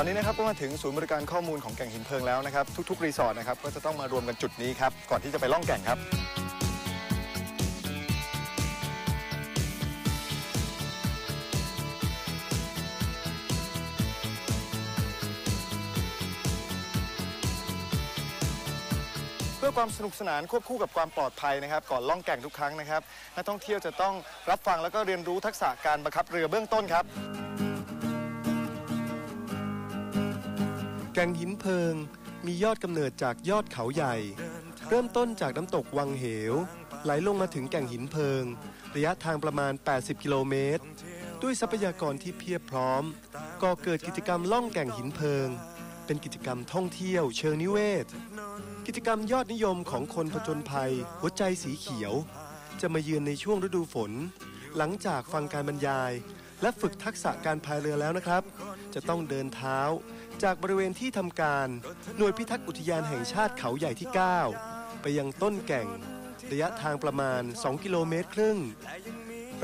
ตอนนี้นะครับก็มาถึงศูนย์บริการข้อมูลของแก่งหินเพลิงแล้วนะครับทุกๆรีสอร์ทนะครับก็จะต้องมารวมกันจุดนี้ครับก่อนที่จะไปล่องแก่งครับเพื่อความสนุกสนานควบคู่กับความปลอดภัยนะครับ ก่อนล่องแก่งทุกครั้งนะครับนักท่องเที่ยวจะต้องรับฟังแล้วก็เรียนรู้ทักษะการบังคับเรือเบื้องต้นครับ แก่งหินเพิง มียอดกำเนิดจากยอดเขาใหญ่ เริ่มต้นจากน้ำตกวังเหว ไหลลงมาถึงแก่งหินเพิง ระยะทางประมาณ 80 กิโลเมตร ด้วยทรัพยากรที่เพียบพร้อมก่อเกิดกิจกรรมล่องแก่งหินเพิง เป็นกิจกรรมท่องเที่ยวเชิงนิเวศ กิจกรรมยอดนิยมของคนผจญภัย หัวใจสีเขียว จะมาเยือนในช่วงฤดูฝน หลังจากฟังการบรรยาย และฝึกทักษะการพายเรือแล้วนะครับ จะต้องเดินเท้า จากบริเวณที่ทำการหน่วยพิทักษ์อุทยานแห่งชาติเขาใหญ่ที่ 9 ไปยังต้นแก่ง ระยะทางประมาณ 2 กิโลเมตรครึ่ง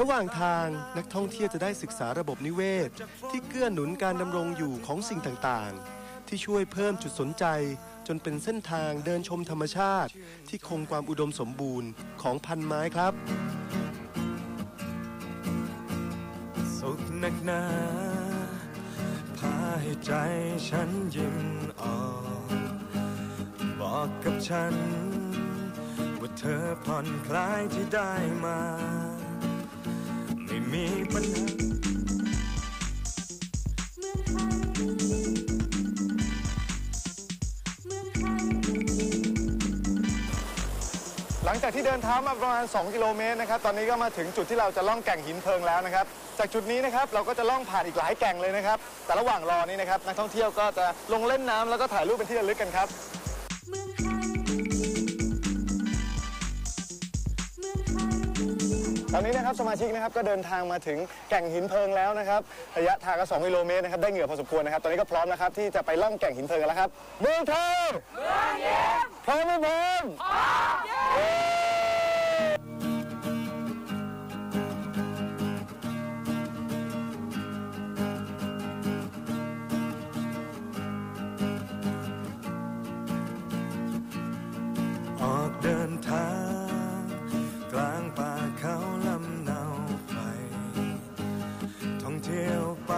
ระหว่างทางนักท่องเที่ยวจะได้ศึกษาระบบนิเวศ ที่เกื้อหนุนการดำรงอยู่ของสิ่งต่างๆ ที่ช่วยเพิ่มจุดสนใจ จนเป็นเส้นทางเดินชมธรรมชาติ ที่คงความอุดมสมบูรณ์ของพันไม้ครับ สุขนักหนาพา ให้ใจฉันยิ้มออกบอกกับฉัน ว่าเธอผ่อนคลายที่ได้มา ไม่มีปัญหา หลังจากที่เดินเท้ามาประมาณ 2 กิโลเมตรนะครับ ตอนนี้ก็มาถึงจุดที่เราจะล่องแก่งหินเพลิงแล้วนะครับ จากจุดนี้นะครับเราก็จะล่องผ่านอีกหลายแก่งเลยนะครับ แต่ระหว่างรอนี้นะครับนักท่องเที่ยวก็จะลงเล่นน้ำแล้วก็ถ่ายรูปเป็นที่ระลึกกันครับ ตอนนี้นะครับสมาชิกนะครับก็เดินทางมาถึงแก่งหินเพลิงแล้วนะครับระยะทางก็2กิโลเมตรนะครับได้เหงื่อพอสมควรนะครับ ตอนนี้ก็พร้อมนะครับที่จะไปล่องแก่งหินเพลิงกันแล้วครับเมืองไทยเมืองเยี่ยม พร้อมไหมพร้อมออกเดินทาง กลางป่าเขาลำเนาไฟท่องเที่ยวไป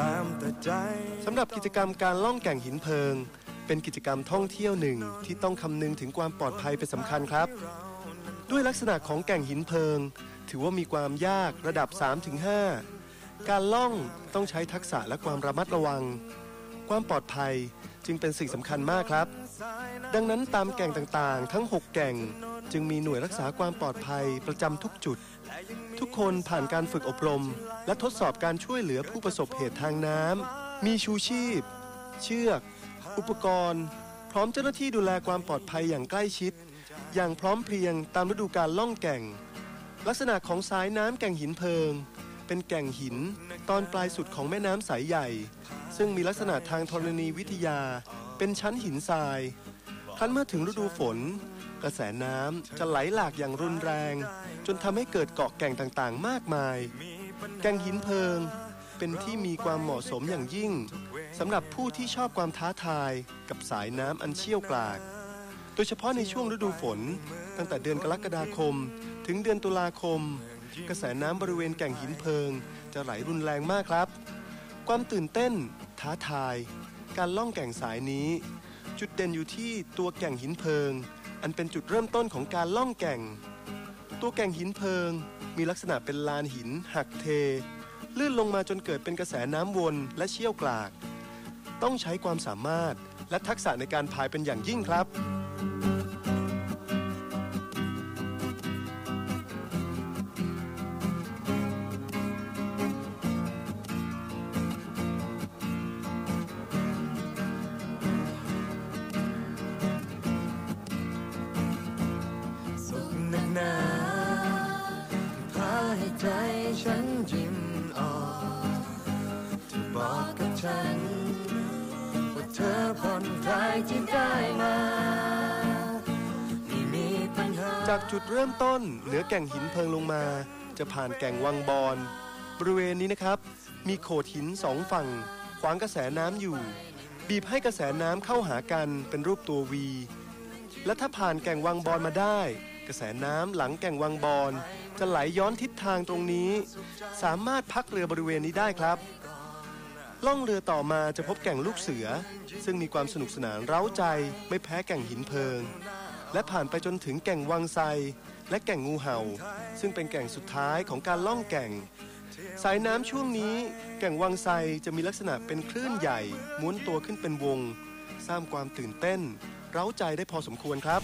ตามแต่ใจ สำหรับกิจกรรมการล่องแก่งหินเพลิง เป็นกิจกรรมท่องเที่ยวหนึ่งที่ต้องคำนึงถึงความปลอดภัยเป็นสำคัญครับ ด้วยลักษณะของแก่งหินเพลิง ถือว่ามีความยากระดับ 3-5 การล่องต้องใช้ทักษะและความระมัดระวัง ความปลอดภัยจึงเป็นสิ่งสำคัญมากครับ ดังนั้นตามแก่งต่างๆ ทั้ง 6 แก่งจึงมีหน่วยรักษาความปลอดภัยประจำทุกจุด ทุกคนผ่านการฝึกอบรม และทดสอบการช่วยเหลือผู้ประสบเหตุทางน้ำมีชูชีพ เชือก อุปกรณ์ พร้อมเจ้าหน้าที่ดูแลความปลอดภัยอย่างใกล้ชิด อย่างพร้อมเพรียงตามฤดูการล่องแก่ง ลักษณะของสายน้ำแก่งหินเพิง เป็นแก่งหินตอนปลายสุดของแม่น้ำสายใหญ่ ซึ่งมีลักษณะทางธรณีวิทยา เป็นชั้นหินทรายครั้นเมื่อถึงฤดูฝน กระแสน้ำจะไหลหลากอย่างรุนแรง จนทำให้เกิดเกาะแก่งต่างๆ มากมาย แก่งหินเพิง เป็นที่มีความเหมาะสมอย่างยิ่ง สำหรับผู้ที่ชอบความท้าทายกับสายน้ำอันเชี่ยวกราก โดยเฉพาะในช่วงฤดูฝน ตั้งแต่เดือนกรกฎาคม ถึงเดือนตุลาคม กระแสน้ำบริเวณแก่งหินเพลิง จะไหลรุนแรงมากครับ ความตื่นเต้น ท้าทาย การล่องแก่งสายนี้ จุดเด่นอยู่ที่ตัวแก่งหินเพลิง อันเป็นจุดเริ่มต้นของการล่องแก่ง ตัวแก่งหินเพลิง มีลักษณะเป็นลานหิน หักเทลื่นลงมาจนเกิดเป็นกระแสน้ำวนและเชี่ยวกราก ต้องใช้ความสามารถและทักษะในการพายเป็นอย่างยิ่งครับ ผ่อนคลายที่ได้มาไม่มีปัญหา จากจุดเริ่มต้นเหนือแก่งหินเพลิงลงมา จะผ่านแก่งวังบอนบริเวณนี้นะครับ มีโขดหินสองฝั่งขขวางกระแสน้ำอยู่ บีบให้กระแสน้ำเข้าหากันเป็นรูปตัววี และถ้าผ่านแก่งวังบอนมาได้ กระแสน้ำหลังแก่งวังบอนจะไหลย้อนทิศทางตรงนี้ สามารถพักเรือบริเวณนี้ได้ครับ ล่องเรือต่อมาจะพบแก่งลูกเสือ ซึ่งมีความสนุกสนานเร้าใจไม่แพ้แก่งหินเพลิง และผ่านไปจนถึงแก่งวังไซและแก่งงูเห่า ซึ่งเป็นแก่งสุดท้ายของการล่องแก่ง สายน้ำช่วงนี้แก่งวังไซจะมีลักษณะเป็นคลื่นใหญ่ม้วนตัวขึ้นเป็นวง สร้างความตื่นเต้น เร้าใจได้พอสมควรครับ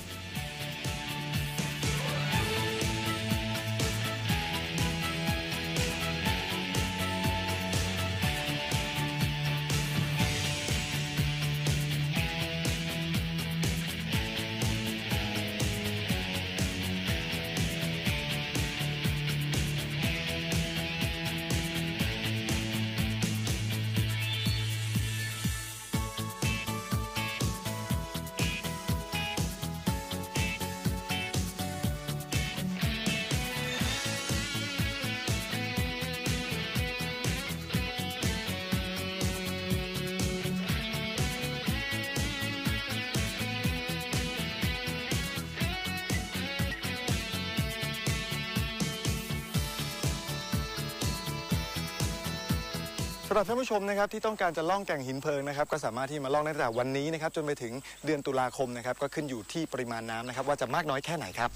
สำหรับท่านผู้ชมนะครับที่ต้องการจะล่องแก่งหินเพลิงนะครับก็สามารถที่มาล่องได้ตั้งแต่วันนี้นะครับจนไปถึงเดือนตุลาคมนะครับก็ขึ้นอยู่ที่ปริมาณน้ำนะครับว่าจะมากน้อยแค่ไหนครับ